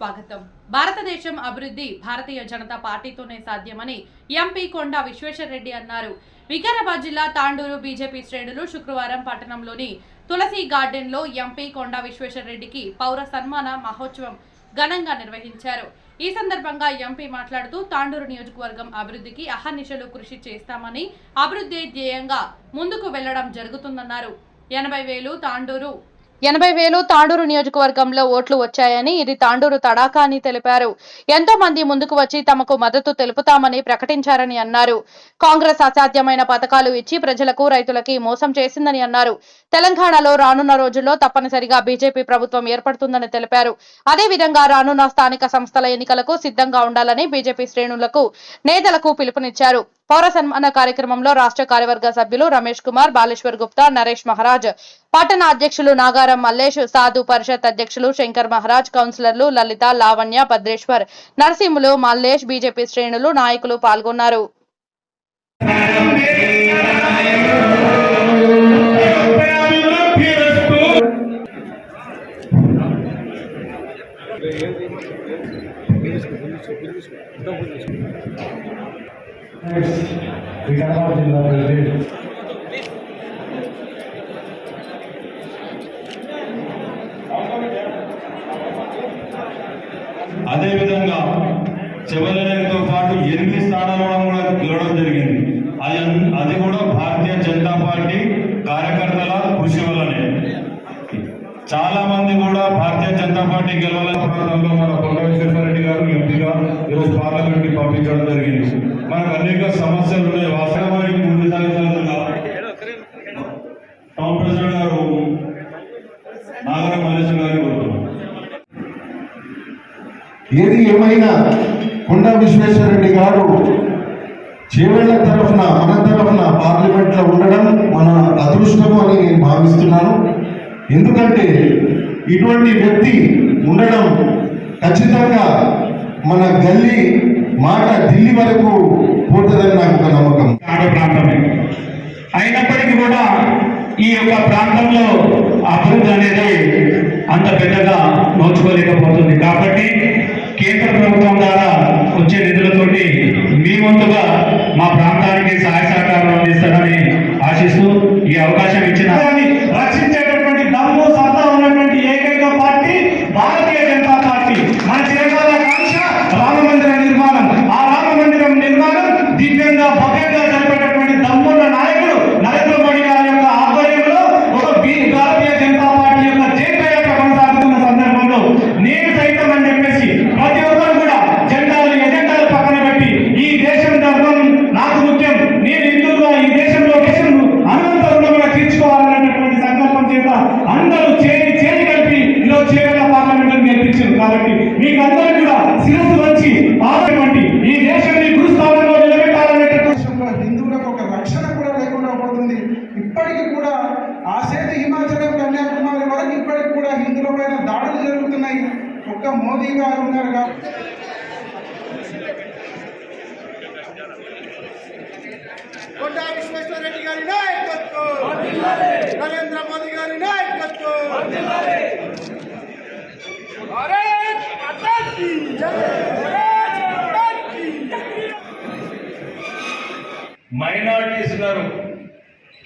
స్వాగతం. భారతదేశం అభివృద్ధి భారతీయ జనతా పార్టీతోనే సాధ్యమని ఎంపీ కొండ విశ్వేశ్వరరెడ్డి అన్నారు. వికారాబాద్ జిల్లా తాండూరు బీజేపీ శ్రేణులు శుక్రవారం పట్టణంలోని తులసి గార్డెన్లో ఎంపీ కొండ విశ్వేశ్వరరెడ్డికి పౌర సన్మాన మహోత్సవం ఘనంగా నిర్వహించారు. ఈ సందర్భంగా ఎంపీ మాట్లాడుతూ తాండూరు నియోజకవర్గం అభివృద్ధికి అహర్నిశలు కృషి చేస్తామని అభివృద్ధి ధ్యేయంగా ముందుకు వెళ్ళడం జరుగుతుందన్నారు. ఎనభై వేలు తాండూరు ఎనభై వేలు తాండూరు నియోజకవర్గంలో ఓట్లు వచ్చాయని ఇది తాండూరు తడాకా అని తెలిపారు. ఎంతో మంది ముందుకు వచ్చి తమకు మద్దతు తెలుపుతామని ప్రకటించారని అన్నారు. కాంగ్రెస్ అసాధ్యమైన పథకాలు ఇచ్చి ప్రజలకు రైతులకి మోసం చేసిందని అన్నారు. తెలంగాణలో రానున్న రోజుల్లో తప్పనిసరిగా బీజేపీ ప్రభుత్వం ఏర్పడుతుందని తెలిపారు. అదేవిధంగా రానున్న స్థానిక సంస్థల ఎన్నికలకు సిద్ధంగా ఉండాలని బీజేపీ శ్రేణులకు నేతలకు పిలుపునిచ్చారు. పౌర సన్మాన కార్యక్రమంలో రాష్ట్ర కార్యవర్గ సభ్యులు రమేష్ కుమార్ బాలేశ్వర్ గుప్తా నరేష్ మహారాజ్ పట్టణ అధ్యక్షులు నాగారం మల్లేష్ సాధు పరిషత్ అధ్యక్షులు శంకర్ మహారాజ్ కౌన్సిలర్లు లలిత లావణ్య భద్రేశ్వర్ నరసింహులు మల్లేష్ బీజేపీ శ్రేణులు నాయకులు పాల్గొన్నారు. వికారాబాద్ జిల్లా ప్రెసిడెంట్ అదేవిధంగా చెవలనేతో పాటు ఎనిమిది స్థానాలను కూడా గెలవడం జరిగింది. అది అది కూడా భారతీయ జనతా పార్టీ కార్యకర్తల కృషి వల్లనే. చాలా మంది కూడా భారతీయ జనతా పార్టీ గెలవాలని ప్రాంతంలో మన కొండ విశ్వేశ్వరరెడ్డి గారు ఎంపీగా ఈరోజు పార్లమెంట్కి పంపించడం జరిగింది. మనకు అనేక సమస్యలు ఉన్నాయి. వాస్తవానికి ముందు సాగుతున్నా టౌన్ ప్రెసిడెంట్ గారు నాగర మహేశ్వర గారిని కోరుతున్నాం ఏది ఏమైనా కొండ విశ్వేశ్వరరెడ్డి గారు చేవేళ్ళ తరఫున మన తరఫున పార్లమెంట్లో ఉండడం మన అదృష్టము అని నేను భావిస్తున్నాను. ఎందుకంటే ఇటువంటి వ్యక్తి ఉండడం ఖచ్చితంగా మన గల్లీ మాట ఢిల్లీ వరకు పోతుందని నాకు ఒక నమ్మకం ఆడ ప్రాంతమే అయినప్పటికీ కూడా ఈ యొక్క ప్రాంతంలో అభివృద్ధి అనేది అంత పెద్దగా నోచుకోలేకపోతుంది. కాబట్టి కేంద్ర ప్రభుత్వం ద్వారా వచ్చే నిధులతోటి మీ వంతుగా మా ప్రాంతానికి సహాయ సహకారం అందిస్తారని ఆశిస్తూ ఈ అవకాశం కాబట్టి మీకందరూ కూడా శిరస్సు వచ్చి ఆదటువంటి ఈ దేశాన్ని గురుస్థానంలో నిలబెట్టాలనేటటువంటి హిందువులకు ఒక రక్షణ కూడా లేకుండా పోతుంది. ఇప్పటికీ కూడా ఆ సేతు హిమాచలం కన్యాకుమారి వరకు ఇప్పటికి కూడా హిందువుల పైన దాడులు జరుగుతున్నాయి. ఒక్క మోదీ గారు ఉన్నారు కాబట్టి. మైనార్టీస్ ఉన్నారు.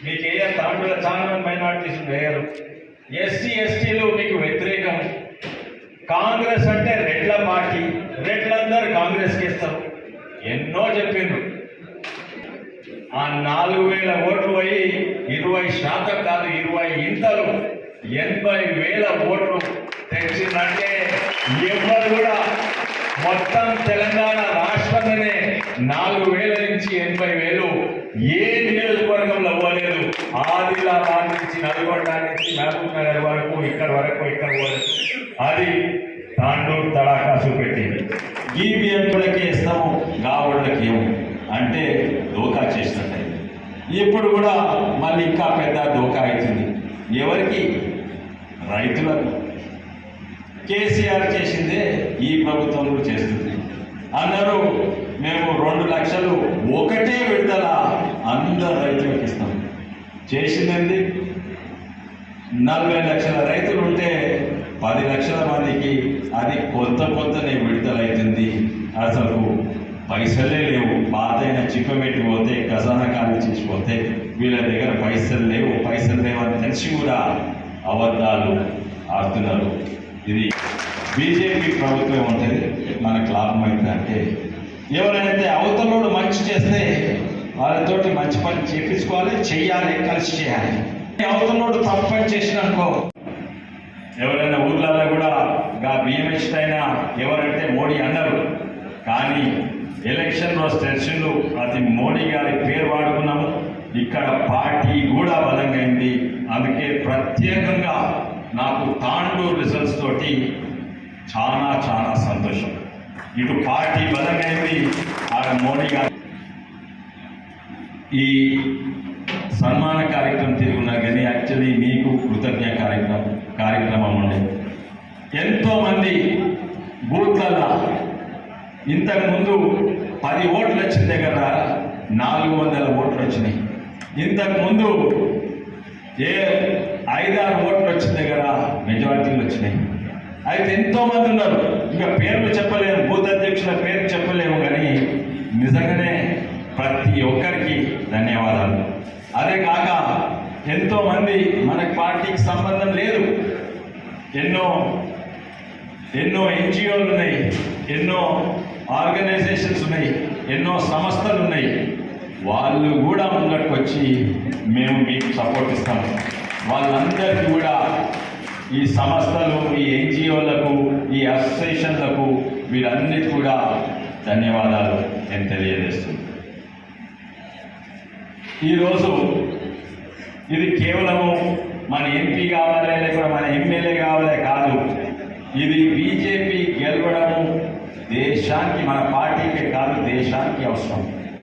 మీకు ఏ తమిళ చాలా మైనార్టీస్ వేయరు ఎస్సీ ఎస్టీలు మీకు వ్యతిరేకం. కాంగ్రెస్ అంటే రెడ్ల పార్టీ. రెడ్లందరూ కాంగ్రెస్కి ఇస్తారు ఎన్నో చెప్పిండ్రు. ఆ నాలుగు వేల ఓట్లు పోయి ఇరవై శాతం కాదు ఇరవై ఇంతలు ఎనభై వేల ఓట్లు తెచ్చిందంటే ఎవరు కూడా మొత్తం తెలంగాణ రాష్ట్రంలోనే నాలుగు వేల నుంచి ఎనభై వేలు ఏ నియోజకవర్గంలో పోలేదు ఆదిలాబాద్ నుంచి నల్గొండ నుంచి మహబూబ్ నగర్ వరకు ఇక్కడ వరకు ఇక్కడ పోలేదు అది తాండూరు తడాకా చూపెట్టింది. ఈవీఎంలకి ఇస్తాము గావుళ్ళకి ఏమో అంటే దోకా చేసినట్టు. ఇప్పుడు కూడా మళ్ళీ ఇంకా పెద్ద దోకా అవుతుంది. ఎవరికి? రైతులకు. కేసీఆర్ చేసిందే ఈ ప్రభుత్వం చేస్తుంది. అందరూ మేము రెండు లక్షలు ఒకటి అందరు రైతులకు ఇస్తాం. చేసిందండి. నలభై లక్షల రైతులు ఉంటే పది లక్షల మందికి అది కొత్త కొత్తనే విడుదలైతుంది. అసలు పైసలే లేవు. పాతైన చిప్పమెట్టి పోతే ఖజానా ఖాళీ చేసిపోతే వీళ్ళ దగ్గర పైసలు లేవు. పైసలు లేవని తెలిసి కూడా అబద్ధాలు ఆడుతున్నారు. ఇది బీజేపీ ప్రభుత్వం ఉంటుంది మనకు లాభం అంటే ఎవరైతే అవతలోడు మంచి చేస్తే వాళ్ళతోటి మంచి పని చేపించుకోవాలి చెయ్యాలి కలిసి చేయాలి. అవతలోడు తప్పు పని చేసిననుకో. ఎవరైనా ఊర్లలో కూడా గా బిఎంహెచ్ అయినా ఎవరంటే మోడీ అన్నారు. కానీ ఎలక్షన్ రోజు ప్రతి అది మోడీ గారి పేరు వాడుకున్నాము. ఇక్కడ పార్టీ కూడా బలంగైంది. అందుకే ప్రత్యేకంగా నాకు తాండూరు రిజల్ట్స్ తోటి చాలా చాలా సంతోషం. ఇటు పార్టీ బలంగైంది ఆ ఆడ మోడీ గారు ఈ సన్మాన కార్యక్రమం తిరిగి ఉన్నా కానీ యాక్చువల్లీ మీకు కృతజ్ఞ కార్యక్రమం కార్యక్రమం ఉండే ఎంతోమంది మంది ఇంతకుముందు పది ఓట్లు వచ్చిన దగ్గర నాలుగు వందల ఓట్లు వచ్చినాయి. ఇంతకుముందు ఏ ఐదారు ఓట్లు వచ్చిన దగ్గర మెజారిటీలు వచ్చినాయి. అయితే ఎంతోమంది ఉన్నారు. ఇంకా పేర్లు చెప్పలేము బూత్ అధ్యక్షుల పేరు చెప్పలేము కానీ నిజంగానే ప్రతి ఒక్కరికి ధన్యవాదాలు. అదే కాక ఎంతో మంది మన పార్టీకి సంబంధం లేదు. ఎన్నో ఎన్నో ఎన్జిఓలు ఉన్నాయి. ఎన్నో ఆర్గనైజేషన్స్ ఉన్నాయి. ఎన్నో సంస్థలు ఉన్నాయి. వాళ్ళు కూడా ముందరికి వచ్చి మేము మీకు సపోర్ట్ ఇస్తాం. వాళ్ళందరికీ కూడా ఈ సంస్థలు ఈ ఎన్జిఓలకు ఈ అసోసియేషన్లకు వీరన్నిటి కూడా ధన్యవాదాలు నేను తెలియజేస్తున్నాను. ఈరోజు ఇది కేవలము మన ఎంపీ కావాలి లేకుండా మన ఎమ్మెల్యే కావాలి కాదు. ఇది బీజేపీ గెలవడము దేశానికి మన పార్టీకే కాదు దేశానికి అవసరం.